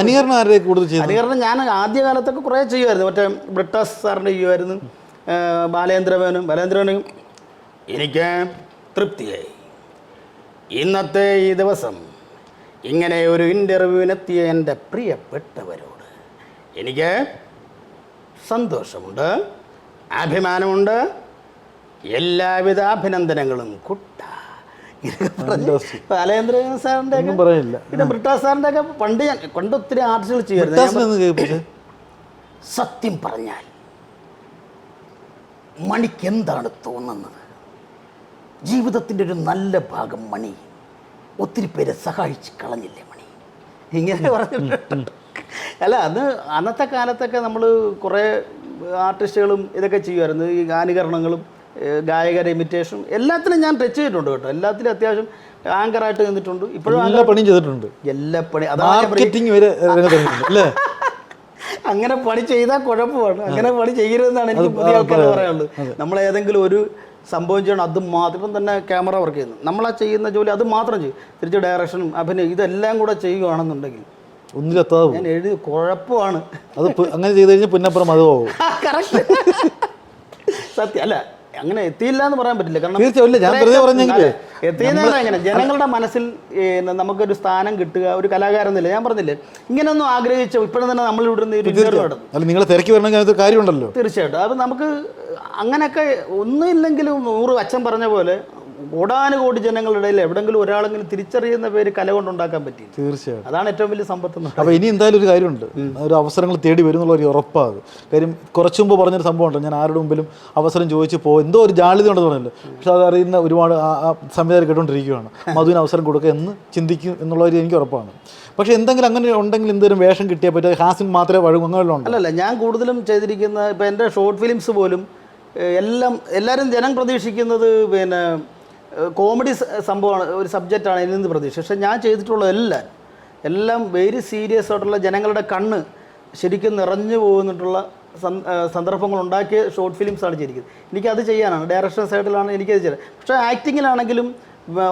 അനുകരണം ആരുടെ കൂടുതൽ ചെയ്യുന്നത്? അനുകരണം ഞാൻ ആദ്യ കാലത്തൊക്കെ കുറേ ചെയ്യുമായിരുന്നു. മറ്റേ ബ്രിട്ടസ് സാറിന്റെ ചെയ്യുമായിരുന്നു. ബാലേന്ദ്രവേനും ബാലേന്ദ്രവേനും എനിക്ക് തൃപ്തിയായി. ഇന്നത്തെ ഈ ദിവസം ഇങ്ങനെ ഒരു ഇന്റർവ്യൂവിനെത്തിയ എന്റെ പ്രിയപ്പെട്ടവരോട് എനിക്ക് സന്തോഷമുണ്ട് അഭിമാനമുണ്ട് എല്ലാവിധ അഭിനന്ദനങ്ങളും കുട്ട പിന്നെ ബ്രിട്ടാസ് സാറിന്റെ ഒക്കെ പണ്ട് ഞാൻ പണ്ട് ഒത്തിരി സത്യം പറഞ്ഞാൽ മണിക്ക് എന്താണ് തോന്നുന്നത്? ജീവിതത്തിന്റെ ഒരു നല്ല ഭാഗം മണി ഒത്തിരി പേരെ സഹായിച്ച് കളഞ്ഞില്ലേ മണി? ഇങ്ങനെ പറഞ്ഞിട്ടുണ്ട്. അല്ല അന്ന് അന്നത്തെ കാലത്തൊക്കെ നമ്മൾ കുറേ ആർട്ടിസ്റ്റുകളും ഇതൊക്കെ ചെയ്യുമായിരുന്നു. ഈ ഗാനികരണങ്ങളും ഏഹ് ഇമിറ്റേഷൻ ഇമിറ്റേഷനും എല്ലാത്തിലും ഞാൻ ടച്ച് ചെയ്തിട്ടുണ്ട് കേട്ടോ. എല്ലാത്തിലും അത്യാവശ്യം ആങ്കറായിട്ട് നിന്നിട്ടുണ്ട്. ഇപ്പോഴും എല്ലാ പണിയും ചെയ്തിട്ടുണ്ട്. എല്ലാ പണി അതാണ് മാർക്കറ്റിംഗ് വരെ അല്ലേ? അങ്ങനെ പണി ചെയ്താൽ കുഴപ്പമാണ്. അങ്ങനെ പണി ചെയ്യരുതെന്നാണ് എനിക്ക് പുതിയ ആൾക്കാർ പറയാനുള്ളത്. നമ്മൾ ഏതെങ്കിലും ഒരു സംഭവം ചെയ്യണം അത് മാത്രം തന്നെ ക്യാമറ വർക്ക് ചെയ്യുന്നു. നമ്മളാ ചെയ്യുന്ന ജോലി അത് മാത്രം ചെയ്യും. തിരിച്ച് ഡയറക്ഷനും അഭിനയം ഇതെല്ലാം കൂടെ ചെയ്യുകയാണെന്നുണ്ടെങ്കിൽ ഒന്നിലെത്താതെ ഞാൻ എഴുതി കുഴപ്പമാണ്. അത് അങ്ങനെ ചെയ്ത് കഴിഞ്ഞാൽ പിന്നപ്പുറം അത് പോകും. കറക്റ്റ് സത്യം. അല്ല അങ്ങനെ എത്തിയില്ല എന്ന് പറയാൻ പറ്റില്ല. കാരണം തീർച്ചയായും ഞാൻ വെറുതെ എങ്ങനെ? ജനങ്ങളുടെ മനസ്സിൽ നമുക്കൊരു സ്ഥാനം കിട്ടുക ഒരു കലാകാരൻ എന്നില്ല. ഞാൻ പറഞ്ഞില്ലേ ഇങ്ങനെയൊന്നും ആഗ്രഹിച്ച ഇപ്പോഴും തന്നെ നമ്മൾ ഇവിടെ നിന്ന് അല്ല നിങ്ങളെ തിരക്കി വരണമെങ്കിൽ കാര്യമുണ്ടല്ലോ. തീർച്ചയായിട്ടും. അത് നമുക്ക് അങ്ങനെയൊക്കെ ഒന്നും ഇല്ലെങ്കിലും നൂറ് അച്ഛൻ പറഞ്ഞ പോലെ കോടാനുകോടി ജനങ്ങളുടെ ഇടയിൽ എവിടെങ്കിലും ഒരാളെങ്കിലും തിരിച്ചറിയുന്ന പേര് കല കൊണ്ടുണ്ടാക്കാൻ പറ്റി തീർച്ചയായും അതാണ് ഏറ്റവും വലിയ സമ്പത്ത് അപ്പൊ അപ്പോൾ ഇനി എന്തായാലും ഒരു കാര്യമുണ്ട്. ഒരു അവസരങ്ങൾ തേടി വരും എന്നുള്ള ഒരു ഉറപ്പാണ് കാര്യം കുറച്ച് മുമ്പ് പറഞ്ഞൊരു സംഭവം ഉണ്ട്. ഞാൻ ആരുടെ മുമ്പിലും അവസരം ചോദിച്ചു പോ എന്തോ ഒരു ജാളിത ഉണ്ടെന്ന് പറഞ്ഞല്ലോ? പക്ഷെ അത് അറിയുന്ന ഒരുപാട് സംവിധാനം കേട്ടുകൊണ്ടിരിക്കുകയാണ്. മധുവിന് അവസരം കൊടുക്കുക എന്ന് ചിന്തിക്കും എന്നുള്ള ഒരു എനിക്ക് ഉറപ്പാണ്. പക്ഷേ എന്തെങ്കിലും അങ്ങനെ ഉണ്ടെങ്കിൽ എന്തെങ്കിലും വേഷം കിട്ടിയാൽ പറ്റും? ഹാസിൻ മാത്രമേ ഉണ്ട്? അല്ലല്ല ഞാൻ കൂടുതലും ചെയ്തിരിക്കുന്ന ഇപ്പം എന്റെ ഷോർട്ട് ഫിലിംസ് പോലും എല്ലാം എല്ലാവരും ജനം പ്രതീക്ഷിക്കുന്നത് പിന്നെ കോമഡി സംഭവമാണ് ഒരു സബ്ജക്റ്റാണ് ഇതിൽ നിന്ന് പ്രതീക്ഷ പക്ഷെ ഞാൻ ചെയ്തിട്ടുള്ള എല്ലാം വെരി സീരിയസ് ആയിട്ടുള്ള ജനങ്ങളുടെ കണ്ണ് ശരിക്കും നിറഞ്ഞു പോകുന്നിട്ടുള്ള സന്ദർഭങ്ങൾ ഉണ്ടാക്കിയ ഷോർട്ട് ഫിലിംസാണ് ചെയ്തിരിക്കുന്നത്. എനിക്കത് ചെയ്യാനാണ്. ഡയറക്ഷൻ സൈഡിലാണ് എനിക്കത് ചെയ്യാൻ. പക്ഷേ ആക്ടിങ്ങിലാണെങ്കിലും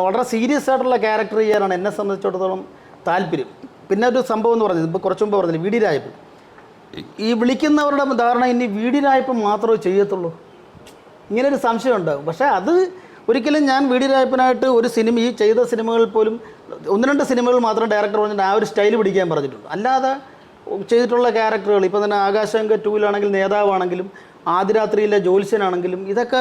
വളരെ സീരിയസ് ആയിട്ടുള്ള ക്യാരക്ടർ ചെയ്യാനാണ് എന്നെ സംബന്ധിച്ചിടത്തോളം താല്പര്യം. പിന്നെ ഒരു സംഭവം എന്ന് പറഞ്ഞത് ഇപ്പോൾ കുറച്ച് മുമ്പ് പറഞ്ഞില്ല വി ഡി രായപ്പ് ഈ വിളിക്കുന്നവരുടെ ധാരണ ഇനി വീടിനായപ്പം മാത്രമേ ചെയ്യത്തുള്ളൂ. ഇങ്ങനൊരു സംശയം ഉണ്ടാകും. പക്ഷേ അത് ഒരിക്കലും ഞാൻ വി ഡി രാജപ്പനായിട്ട് ഒരു സിനിമ ഈ ചെയ്ത സിനിമകൾ പോലും ഒന്ന് രണ്ട് സിനിമകൾ മാത്രം ഡയറക്ടർ പറഞ്ഞിട്ട് ആ ഒരു സ്റ്റൈൽ പിടിക്കാൻ പറഞ്ഞിട്ടുണ്ട്. അല്ലാതെ ചെയ്തിട്ടുള്ള ക്യാരക്ടറുകൾ ഇപ്പം തന്നെ ആകാശങ്ക ടൂവിലാണെങ്കിൽ നേതാവാണെങ്കിലും ആദിരാത്രിയിലെ ജോത്സ്യനാണെങ്കിലും ഇതൊക്കെ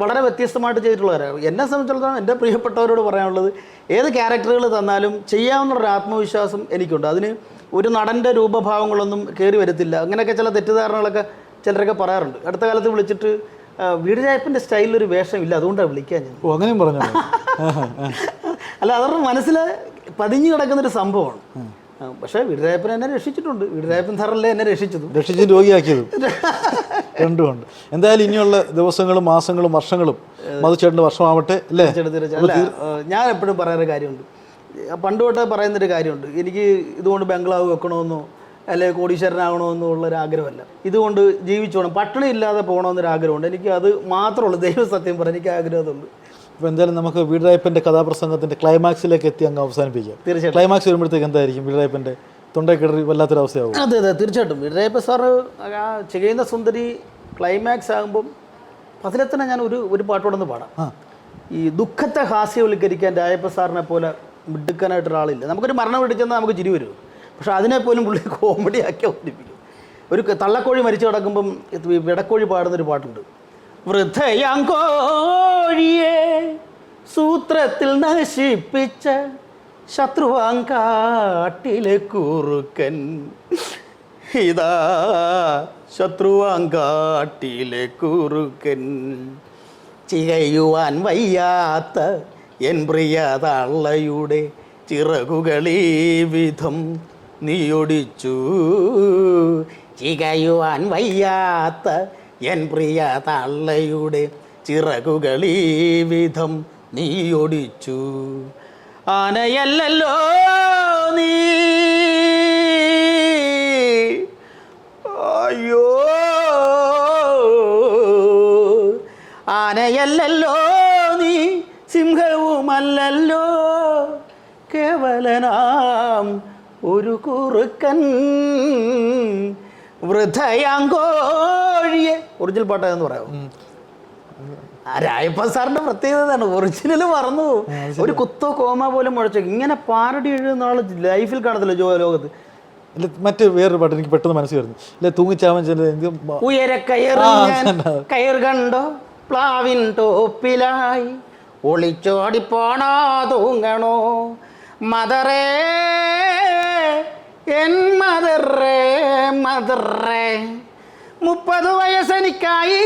വളരെ വ്യത്യസ്തമായിട്ട് ചെയ്തിട്ടുള്ളവരാണ് എന്നെ സംബന്ധിച്ചിടത്തോളം എന്റെ പ്രിയപ്പെട്ടവരോട് പറയാനുള്ളത് ഏത് ക്യാരക്ടറുകൾ തന്നാലും ചെയ്യാവുന്ന ഒരു ആത്മവിശ്വാസം എനിക്കുണ്ട്. അതിന് ഒരു നടന്റെ രൂപഭാവങ്ങളൊന്നും കയറി വരത്തില്ല. അങ്ങനെയൊക്കെ ചില തെറ്റിദ്ധാരണകളൊക്കെ ചിലരൊക്കെ പറയാറുണ്ട്. അടുത്ത കാലത്ത് വിളിച്ചിട്ട് ആ, ഒരു വേഷം ഇല്ല അതുകൊണ്ടാണ് വിളിക്കാൻ ഞാൻ. ഓ അങ്ങനെയും പറഞ്ഞു? അല്ല അവരുടെ മനസ്സിൽ പതിഞ്ഞു കിടക്കുന്നൊരു സംഭവമാണ്. പക്ഷേ വീടുരായപ്പൻ എന്നെ രക്ഷിച്ചിട്ടുണ്ട്. വീടുരായപ്പൻ സാറല്ലേ എന്നെ രക്ഷിച്ചത്. രക്ഷിച്ച് രോഗിയാക്കിയതും. രണ്ടുമുണ്ട് എന്തായാലും ഇനിയുള്ള ദിവസങ്ങളും മാസങ്ങളും വർഷങ്ങളും മധുചേട്ടന്റെ വർഷമാവട്ടെ അല്ലേ? ഞാൻ എപ്പോഴും പറയാറൊരു കാര്യമുണ്ട്. പണ്ട് തൊട്ടേ പറയുന്നൊരു കാര്യമുണ്ട്. എനിക്ക് ഇതുകൊണ്ട് ബംഗ്ലാവ് വെക്കണമെന്നോ അല്ലെ കോടീശ്വരനാകണമെന്നുള്ള ഒരു ആഗ്രഹമല്ല ഇതുകൊണ്ട് ജീവിച്ചോണം പട്ടിണി ഇല്ലാതെ പോകണമെന്നൊരു ആഗ്രഹമുണ്ട് എനിക്ക് അത് മാത്രമുള്ളൂ. ദൈവ സത്യം പറഞ്ഞ എനിക്ക് ആഗ്രഹമുണ്ട്. അപ്പോൾ എന്തായാലും നമുക്ക് വീടരായപ്പന്റെ കഥാപ്രസംഗത്തിന്റെ ക്ലൈമാക്സിലേക്ക് എത്തി അങ്ങ് അവസാനിപ്പിക്കാം. തീർച്ചയായിട്ടും. ക്ലൈമാക്സ് വരുമ്പോഴത്തേക്ക് എന്തായിരിക്കും വീടരായപ്പന്റെ തൊണ്ടക്കിടറി വല്ലാത്തൊരവസ്ഥയാവും അതെ അതെ തീർച്ചയായിട്ടും. വീടായ്പ സാറ് ആ ചെയ്യുന്ന സുന്ദരി ക്ലൈമാക്സ് ആകുമ്പം അതിലെത്തന്നെ ഞാൻ ഒരു ഒരു പാട്ടോടൊന്ന് പാടാം. ഈ ദുഃഖത്തെ ഹാസ്യവൽക്കരിക്കാൻ രായപ്പ സാറിനെ പോലെ മിടുക്കനായിട്ട് ഒരാളില്ല നമുക്കൊരു മരണം പിടിച്ചെന്നാൽ നമുക്ക് ചിരി വരും. പക്ഷെ അതിനെപ്പോലും പുള്ളി കോമഡി ആക്കി അവതരിപ്പിക്കും. ഒരു തള്ളക്കോഴി മരിച്ചു കിടക്കുമ്പം വിടക്കോഴി പാടുന്നൊരു പാട്ടുണ്ട്. വൃദ്ധയാങ്കോഴിയെ സൂത്രത്തിൽ നശിപ്പിച്ച ശത്രുവാങ്കാട്ടിലെ കുറുക്കൻ. ഇതാ ശത്രുവാങ്കാട്ടിലെ കുറുക്കൻ. ചികയുവാൻ വയ്യാത്ത എൻ പ്രിയ തള്ളയുടെ ചിറകുകളീ വിധം നീയൊടിച്ചു. ചികയുവാൻ വയ്യാത്ത എൻ പ്രിയ തള്ളയുടെ ചിറകുകളീ വിധം നീയൊടിച്ചു. ആനയല്ലല്ലോ നീ. അയ്യോ. ആനയല്ലല്ലോ നീ സിംഹവുമല്ലല്ലോ. കേവലനാം ഒരു കുറുക്കൻ വൃഥയാങ്കോഴിയെ ഒറിജിനൽ പാട്ടാന്ന് പറയാം രായപ്പ സാറിന്റെ പ്രത്യേകതയാണ് ഒറിജിനൽ മറന്നു ഒരു കുത്തോ കോമ പോലും മുഴച്ചു ഇങ്ങനെ പാരടി എഴുതുന്ന ആൾ ലൈഫിൽ കാണത്തില്ല ജോ ലോകത്ത്. ഇല്ല മറ്റ് വേറൊരു പാട്ട് എനിക്ക് പെട്ടെന്ന് മനസ്സിൽ വരുന്നു. എനിക്ക് മ- ഉയര കയർ കയർ കണ്ടോ? പ്ലാവിൻ ടോപ്പിലായി ഒളിച്ചോടിപ്പോണോ? തൂങ്ങണോ? മദറേ എൻ മദറേ മദറേ മുപ്പത് വയസ്സെനിക്കായി.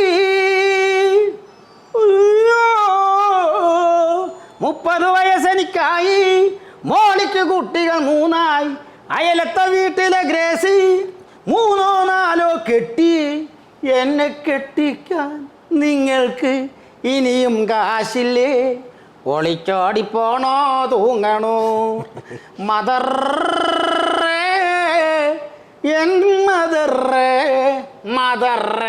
മുപ്പത് വയസ്സെനിക്കായി. മോളിക്ക് കുട്ടികൾ മൂന്നായി. അയലത്തെ വീട്ടിലെ ഗ്രേസി മൂന്നോ നാലോ കെട്ടി. എന്നെ കെട്ടിക്കാൻ നിങ്ങൾക്ക് ഇനിയും കാശില്ലേ? ഒളിച്ചോടിപ്പോണോ തൂങ്ങണോ? മദറേ என் மதர்ற மதர்ற